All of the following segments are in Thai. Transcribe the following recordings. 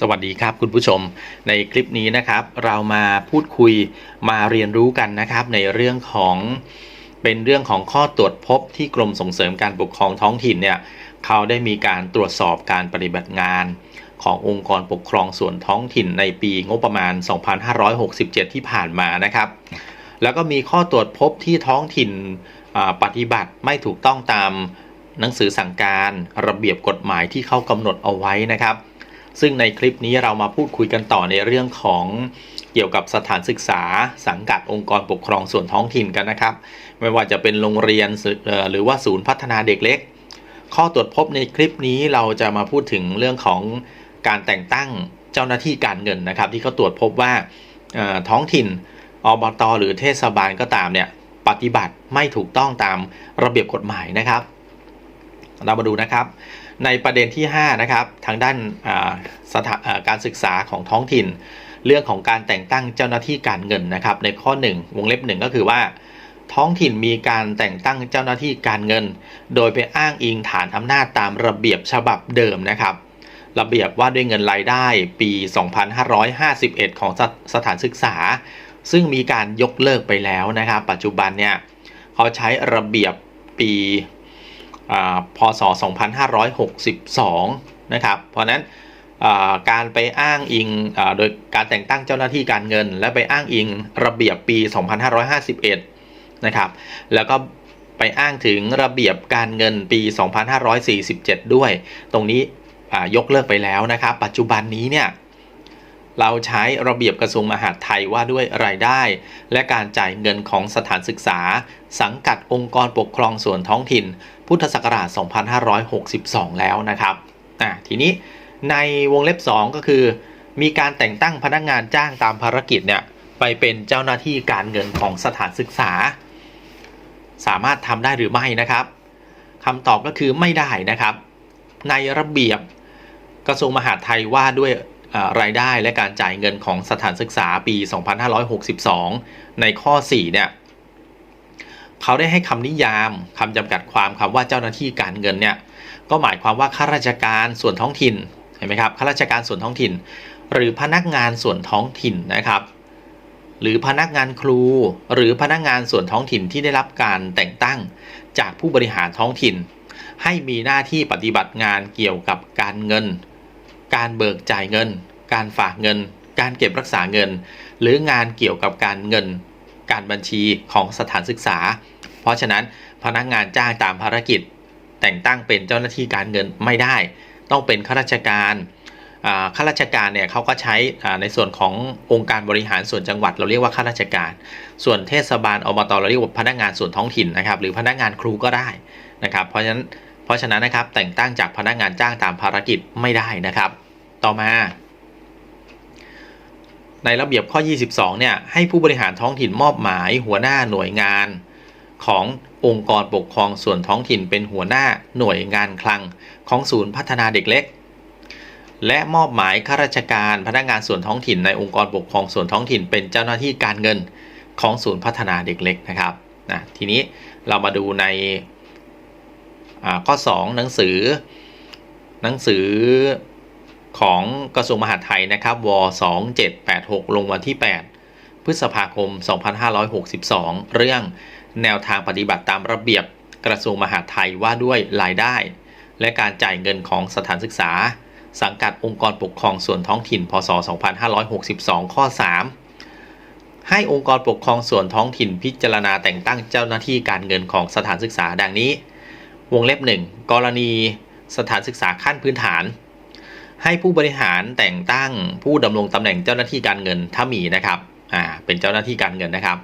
สวัสดีครับคุณผู้ชมในคลิปนี้นะครับ เรามาพูดคุยมาเรียนรู้กันนะครับ ในเรื่องของเป็นเรื่องของข้อตรวจพบที่กรมส่งเสริมการปกครองท้องถิ่นเนี่ยเขาได้มีการตรวจสอบการปฏิบัติงานขององค์กรปกครองส่วนท้องถิ่นในปีงบประมาณ 2567 ที่ผ่านมานะครับ แล้วก็มีข้อตรวจพบที่ท้องถิ่นปฏิบัติไม่ถูกต้องตามหนังสือสั่งการระเบียบกฎหมายที่เขากำหนดเอาไว้นะครับ ซึ่งในคลิปนี้เรามาพูดคุยกันต่อในเรื่องของเกี่ยวกับสถานศึกษาสังกัดองค์กรปกครองส่วนท้องถิ่นกันนะครับ ไม่ว่าจะเป็นโรงเรียนหรือว่าศูนย์พัฒนาเด็กเล็ก ข้อตรวจพบในคลิปนี้เราจะมาพูดถึงเรื่องของการแต่งตั้งเจ้าหน้าที่การเงินนะครับ ที่เขาตรวจพบว่าท้องถิ่นอบตหรือเทศบาลก็ตามเนี่ยปฏิบัติไม่ถูกต้องตามระเบียบกฎหมายนะครับ เรามาดูนะครับ ในประเด็นที่5นะครับทางด้านสถาการศึกษาของท้องถิ่น เรื่องของการแต่งตั้งเจ้าหน้าที่การเงินนะครับ ในข้อ 1 วงเล็บหนึ่งก็คือว่า ท้องถิ่นมีการแต่งตั้งเจ้าหน้าที่การเงิน โดยไปอ้างอิงฐานอำนาจตามระเบียบฉบับเดิมนะครับ ระเบียบว่าด้วยเงินรายได้ปี 2551 ของสสถานศึกษา ซึ่งมีการยกเลิกไปแล้วนะครับ ปัจจุบันเนี่ยเขาใช้ระเบียบปี พศ 2562 นะครับ เพราะนั้นการไปอ้างอิงอโดยการแต่งตั้งเจ้าหน้าที่การเงิน และไปอ้างอิงระเบียบปี 2551 นะครับ แล้วก็ไปอ้างถึงระเบียบการเงินปี 2547 ด้วย ตรงนี้ยกเลิกไปแล้วนะครับ ปัจจุบันนี้เนี่ย เราใช้ระเบียบกระทรวงมหาดไทยว่าด้วยรายได้ และการจ่ายเงินของสถานศึกษา สังกัดองค์กรปกครองส่วนท้องถิ่น พุทธศักราช 2562 แล้วนะครับอะทีนี้ในวงเล็บ 2 ก็คือ มีการแต่งตั้งพนักงานจ้างตามภารกิจเนี่ยไปเป็นเจ้าหน้าที่การเงินของสถานศึกษา สามารถทำได้หรือไม่นะครับคำตอบก็คือไม่ได้นะครับ ในระเบียบกระทรวงมหาดไทยว่าด้วย รายได้และการจ่ายเงินของสถานศึกษาปี 2562 ในข้อ 4 เนี่ยเขาได้ให้คำนิยามคำจำกัดความคำว่าเจ้าหน้าที่การเงินเนี่ยก็หมายความว่าข้าราชการส่วนท้องถิ่นเห็นไหมครับข้าราชการส่วนท้องถิ่น หรือพนักงานส่วนท้องถิ่นนะครับ หรือพนักงานครู หรือพนักงานส่วนท้องถิ่นที่ได้รับการแต่งตั้งจากผู้บริหารท้องถิ่น ให้มีหน้าที่ปฏิบัติงานเกี่ยวกับการเงิน การเบิกจ่ายเงิน การฝากเงิน การเก็บรักษาเงิน หรืองานเกี่ยวกับการเงิน การบัญชีของสถานศึกษา เพราะฉะนั้นพนักงานจ้างตามภารกิจ แต่งตั้งเป็นเจ้าหน้าที่การเงินไม่ได้ ต้องเป็นข้าราชการข้าราชการเนี่ยเขาก็ใช้ในส่วนขององค์การบริหารส่วนจังหวัด เราเรียกว่าข้าราชการ ส่วนเทศบาลอบตเราเรียกว่าพนักงานส่วนท้องถิ่นนะครับหรือพนักงานครูก็ได้นะครับเพราะฉะนั้นเพราะฉะนั้นนะครับแต่งตั้งจากพนักงานจ้างตามภารกิจไม่ได้นะครับ ต่อมา ในระเบียบข้อ 22 เนี่ย ให้ผู้บริหารท้องถิ่นมอบหมายหัวหน้าหน่วยงานขององค์กรปกครองส่วนท้องถิ่นเป็นหัวหน้าหน่วยงานคลังของศูนย์พัฒนาเด็กเล็ก และมอบหมายข้าราชการพนักงานส่วนท้องถิ่นในองค์กรปกครองส่วนท้องถิ่น เป็นเจ้าหน้าที่การเงินของศูนย์พัฒนาเด็กเล็กนะครับนะทีนี้เรามาดูในข้อ 2 หนังสือ หนังสือ ของกระทรวงมหาดไทยนะครับว2786 ลงวันที่ 8 พฤษภาคม 2562 เรื่องแนวทางปฏิบัติตามระเบียบกระทรวงมหาดไทยว่าด้วยรายได้ และการจ่ายเงินของสถานศึกษา สังกัดองค์กรปกครองส่วนท้องถิ่น พศ 2562 ข้อ 3 ให้องค์กรปกครองส่วนท้องถิ่นพิจารณาแต่งตั้งเจ้าหน้าที่การเงินของสถานศึกษาดังนี้ วงเล็บหนึ่งกรณีสถานศึกษาขั้นพื้นฐาน ให้ผู้บริหารแต่งตั้งผู้ดำรงตำแหน่งเจ้าหน้าที่การเงินถ้ามีนะครับอ่าเป็นเจ้าหน้าที่การเงินนะครับ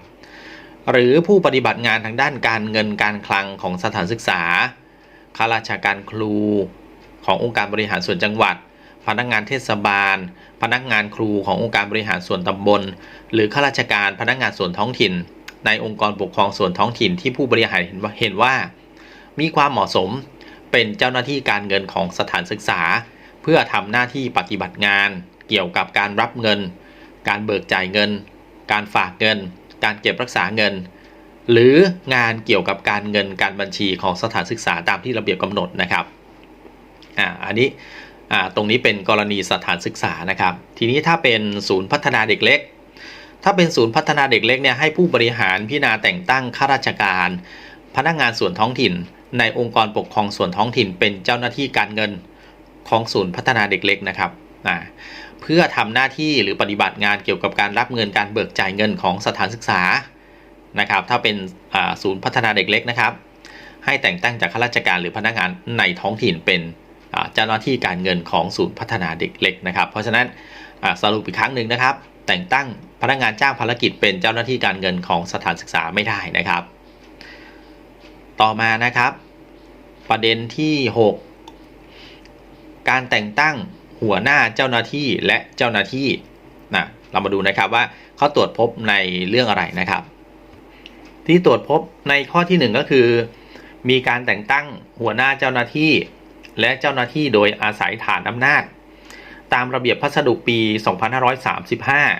หรือผู้ปฏิบัติงานทางด้านการเงินการคลังของสถานศึกษาข้าราชการครู ขององค์การบริหารส่วนจังหวัด พนักงานเทศบาล พนักงานครูขององค์การบริหารส่วนตำบล หรือข้าราชการพนักงานส่วนท้องถิ่น ในองค์กรปกครองส่วนท้องถิ่นที่ผู้บริหารเห็นว่าเห็นว่ามีความเหมาะสมเป็นเจ้าหน้าที่การเงินของสถานศึกษา เพื่อทำหน้าที่ปฏิบัติงาน เกี่ยวกับการรับเงิน การเบิกจ่ายเงิน การฝากเงิน การเก็บรักษาเงิน หรืองานเกี่ยวกับการเงินการบัญชีของสถานศึกษาตามที่ระเบียบกำหนดนะครับอ่าอันนี้อ่าตรงนี้เป็นกรณีสถานศึกษานะครับ ทีนี้ถ้าเป็นศูนย์พัฒนาเด็กเล็ก ถ้าเป็นศูนย์พัฒนาเด็กเล็กเนี่ยให้ผู้บริหารพิจารณาแต่งตั้งข้าราชการ พนักงานส่วนท้องถิ่น ในองค์กรปกครองส่วนท้องถิ่น เป็นเจ้าหน้าที่การเงิน ของศูนย์พัฒนาเด็กเล็กนะครับอ่าเพื่อทำหน้าที่หรือปฏิบัติงานเกี่ยวกับการรับเงินการเบิกจ่ายเงินของสถานศึกษานะครับ ถ้าเป็นศูนย์พัฒนาเด็กเล็กนะครับ ให้แต่งตั้งจากข้าราชการหรือพนักงานในท้องถิ่นเป็นเจ้าหน้าที่การเงินของศูนย์พัฒนาเด็กเล็กนะครับ เพราะฉะนั้นสรุปอีกครั้งหนึ่งนะครับ แต่งตั้งพนักงานจ้างภารกิจเป็นเจ้าหน้าที่การเงินของสถานศึกษาไม่ได้นะครับ ต่อมานะครับ ประเด็นที่ 6 การแต่งตั้งหัวหน้าเจ้าหน้าที่และเจ้าหน้าที่นะเรามาดูนะครับว่าเขาตรวจพบในเรื่องอะไรนะครับ ที่ตรวจพบในข้อที่ 1 ก็คือ มีการแต่งตั้งหัวหน้าเจ้าหน้าที่ และเจ้าหน้าที่โดยอาศัยฐานอำนาจ ตามระเบียบพัสดุปี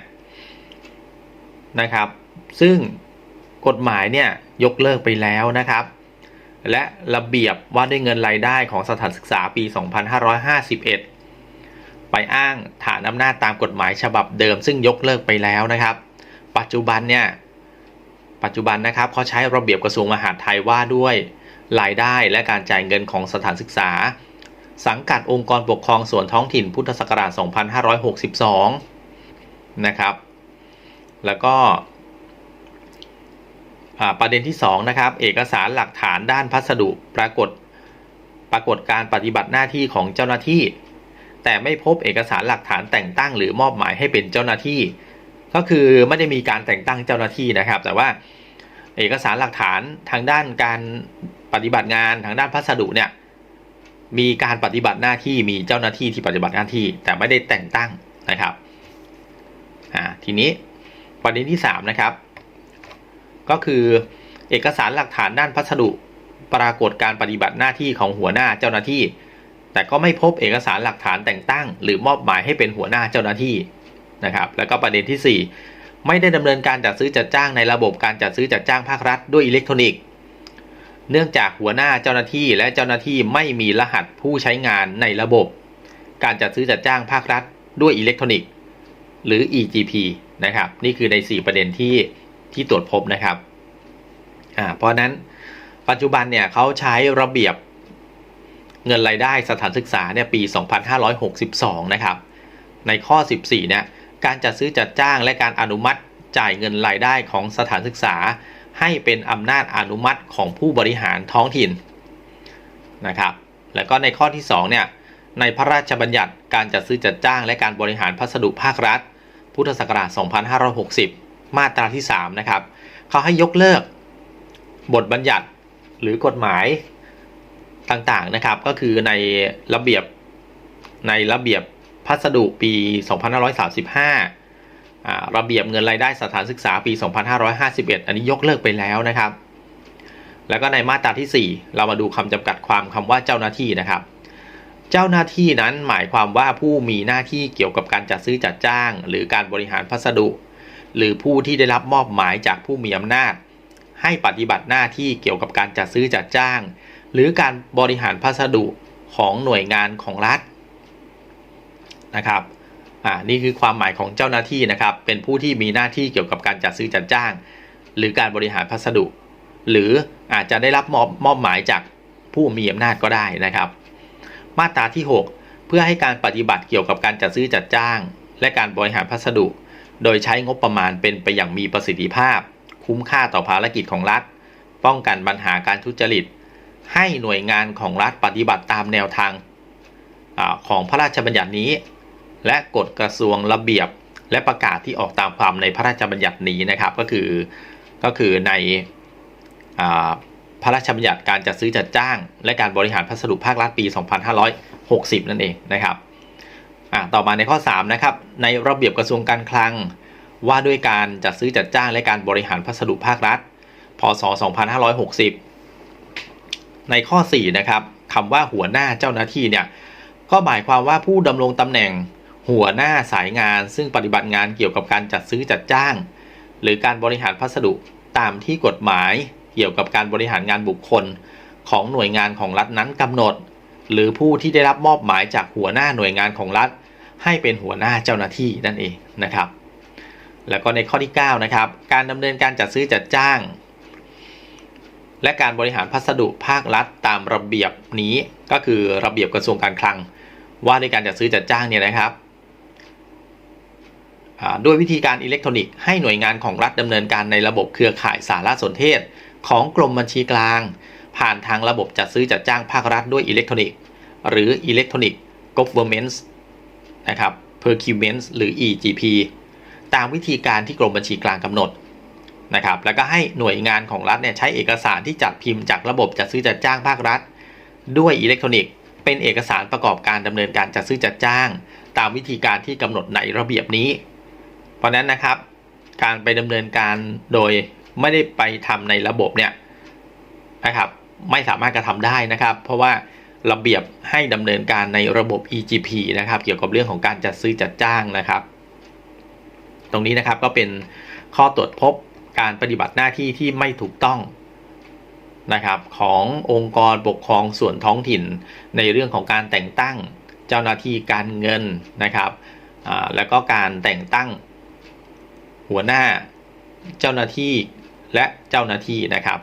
2535 นะครับ ซึ่งกฎหมายเนี่ยยกเลิกไปแล้วนะครับ และระเบียบว่าด้วยเงินรายได้ของสถานศึกษาปี 2551 ไปอ้างฐานอำนาจตามกฎหมายฉบับเดิมซึ่งยกเลิกไปแล้วนะครับ ปัจจุบันเนี่ย ปัจจุบันนะครับเขาใช้ระเบียบกระทรวงมหาดไทยว่าด้วยรายได้และการจ่ายเงินของสถานศึกษา สังกัดองค์กรปกครองส่วนท้องถิ่นพุทธศักราช 2562 นะครับ แล้วก็ ประเด็นที่2นะครับเอกสารหลักฐานด้านพัสดุปรากฏปรากฏการปฏิบัติหน้าที่ของเจ้าหน้าที่ แต่ไม่พบเอกสารหลักฐานแต่งตั้ง หรือมอบหมายให้เป็นเจ้าหน้าที่ ก็คือไม่ได้มีการแต่งตั้งเจ้าหน้าที่นะครับ แต่ว่าเอกสารหลักฐานทางด้านการปฏิบัติงานทางด้านพัสดุเนี่ยมีการปฏิบัติหน้าที่มีเจ้าหน้าที่ที่ปฏิบัติหน้าที่ แต่ไม่ได้แต่งตั้งนะครับอ่าทีนี้ประเด็นที่3นะครับ ก็คือเอกสารหลักฐานด้านพัสดุปรากฏการปฏิบัติหน้าที่ของหัวหน้าเจ้าหน้าที่ แต่ก็ไม่พบเอกสารหลักฐานแต่งตั้ง หรือมอบหมายให้เป็นหัวหน้าเจ้าหน้าที่นะครับ แล้วก็ประเด็นที่ 4 ไม่ได้ดำเนินการจัดซื้อจัดจ้างในระบบการจัดซื้อจัดจ้างภาครัฐด้วยอิเล็กทรอนิกส์ เนื่องจากหัวหน้าเจ้าหน้าที่และเจ้าหน้าที่ไม่มีรหัสผู้ใช้งานในระบบ การจัดซื้อจัดจ้างภาครัฐด้วยอิเล็กทรอนิกส์ หรือ EGP นะครับ นี่คือใน 4 ประเด็นที่ ที่ตรวจพบนะครับอ่าเพราะนั้นปัจจุบันเนี่ยเขาใช้ระเบียบเงินรายได้สถานศึกษาเนี่ยปี 2562 นะครับ ในข้อ 14 เนี่ย การจัดซื้อจัดจ้างและการอนุมัติจ่ายเงินรายได้ของสถานศึกษา ให้เป็นอำนาจอนุมัติของผู้บริหารท้องถิ่นนะครับ แล้วก็ในข้อที่ 2 เนี่ย ในพระราชบัญญัติการจัดซื้อจัดจ้างและการบริหารพัสดุภาครัฐ พุทธศักราช 2560 มาตราที่ 3 นะครับเขาให้ยกเลิกบทบัญญัติหรือกฎหมายต่างๆนะครับ ก็คือในระเบียบในระเบียบพัสดุปี 2535อ่าระเบียบเงินรายได้สถานศึกษาปี 2551 อันนี้ยกเลิกไปแล้วนะครับ แล้วก็ในมาตราที่ 4 เรามาดูคำจำกัดความคำว่าเจ้าหน้าที่นะครับ เจ้าหน้าที่นั้นหมายความว่าผู้มีหน้าที่เกี่ยวกับการจัดซื้อจัดจ้าง หรือการบริหารพัสดุ หรือผู้ที่ได้รับมอบหมายจากผู้มีอำนาจ ให้ปฏิบัติหน้าที่เกี่ยวกับการจัดซื้อจัดจ้าง หรือการบริหารพัสดุของหน่วยงานของรัฐนะครับอ่านี่คือความหมายของเจ้าหน้าที่นะครับ เป็นผู้ที่มีหน้าที่เกี่ยวกับการจัดซื้อจัดจ้าง หรือการบริหารพัสดุ หรืออาจจะได้รับมอบมอบหมายจากผู้มีอำนาจก็ได้นะครับ มาตราที่ 6 เพื่อให้การปฏิบัติเกี่ยวกับการจัดซื้อจัดจ้าง และการบริหารพัสดุ โดยใช้งบประมาณเป็นไปอย่างมีประสิทธิภาพ คุ้มค่าต่อภารกิจของรัฐ ป้องกันปัญหาการทุจริต ให้หน่วยงานของรัฐปฏิบัติตามแนวทางอของพระราชบัญญัตินี้ และกฎกระทรวงระเบียบและประกาศที่ออกตามความในพระราชบัญญัตินี้นะครับก็คือก็คือในอพระราชบัญญัติการจัดซื้อจัดจ้าง และการบริหารพัสดุภาครัฐปี 2560 นั่นเองนะครับ อ่าต่อมาในข้อ 3 นะครับ ในระเบียบกระทรวงการคลัง ว่าด้วยการจัดซื้อจัดจ้างและการบริหารพัสดุภาครัฐ พศ 2560 ในข้อ 4 นะครับคำว่าหัวหน้าเจ้าหน้าที่เนี่ยก็หมายความว่าผู้ดำรงตำแหน่งหัวหน้าสายงาน ซึ่งปฏิบัติงานเกี่ยวกับการจัดซื้อจัดจ้าง หรือการบริหารพัสดุตามที่กฎหมายเกี่ยวกับการบริหารงานบุคคล ของหน่วยงานของรัฐนั้นกำหนด หรือผู้ที่ได้รับมอบหมายจากหัวหน้าหน่วยงานของรัฐ ให้เป็นหัวหน้าเจ้าหน้าที่นั่นเองนะครับ แล้วก็ในข้อที่ 9 นะครับ การดำเนินการจัดซื้อจัดจ้าง และการบริหารพัสดุภาครัฐตามระเบียบนี้ก็คือระเบียบกระทรวงการคลัง ว่าในการจัดซื้อจัดจ้างเนี่ยนะครับด้วยวิธีการอิเล็กทรอนิกส์ให้หน่วยงานของรัฐดำเนินการในระบบเครือข่ายสารสนเทศ ของกรมบัญชีกลาง ผ่านทางระบบจัดซื้อจัดจ้างภาครัฐด้วยอิเล็กทรอนิกส์หรือ Electronic Government นะครับ Procurement หรือ EGP ตามวิธีการที่กรมบัญชีกลางกำหนดนะครับ แล้วก็ให้หน่วยงานของรัฐเนี่ยใช้เอกสารที่จัดพิมพ์จากระบบจัดซื้อจัดจ้างภาครัฐ ด้วยอิเล็กทรอนิกส์ เป็นเอกสารประกอบการดำเนินการจัดซื้อจัดจ้าง ตามวิธีการที่กำหนดในระเบียบนี้ เพราะฉะนั้นนะครับ การไปดำเนินการโดยไม่ได้ไปทำในระบบเนี่ยนะครับ ไม่สามารถกระทำได้นะครับ เพราะว่า ระเบียบให้ดำเนินการในระบบ EGP นะครับ เกี่ยวกับเรื่องของการจัดซื้อจัดจ้างนะครับ ตรงนี้นะครับก็เป็นข้อตรวจพบการปฏิบัติหน้าที่ที่ไม่ถูกต้องนะครับขององค์กรปกครองส่วนท้องถิ่น ในเรื่องของการแต่งตั้งเจ้าหน้าที่การเงินนะครับแล้วก็การแต่งตั้งหัวหน้าเจ้าหน้าที่และเจ้าหน้าที่นะครับ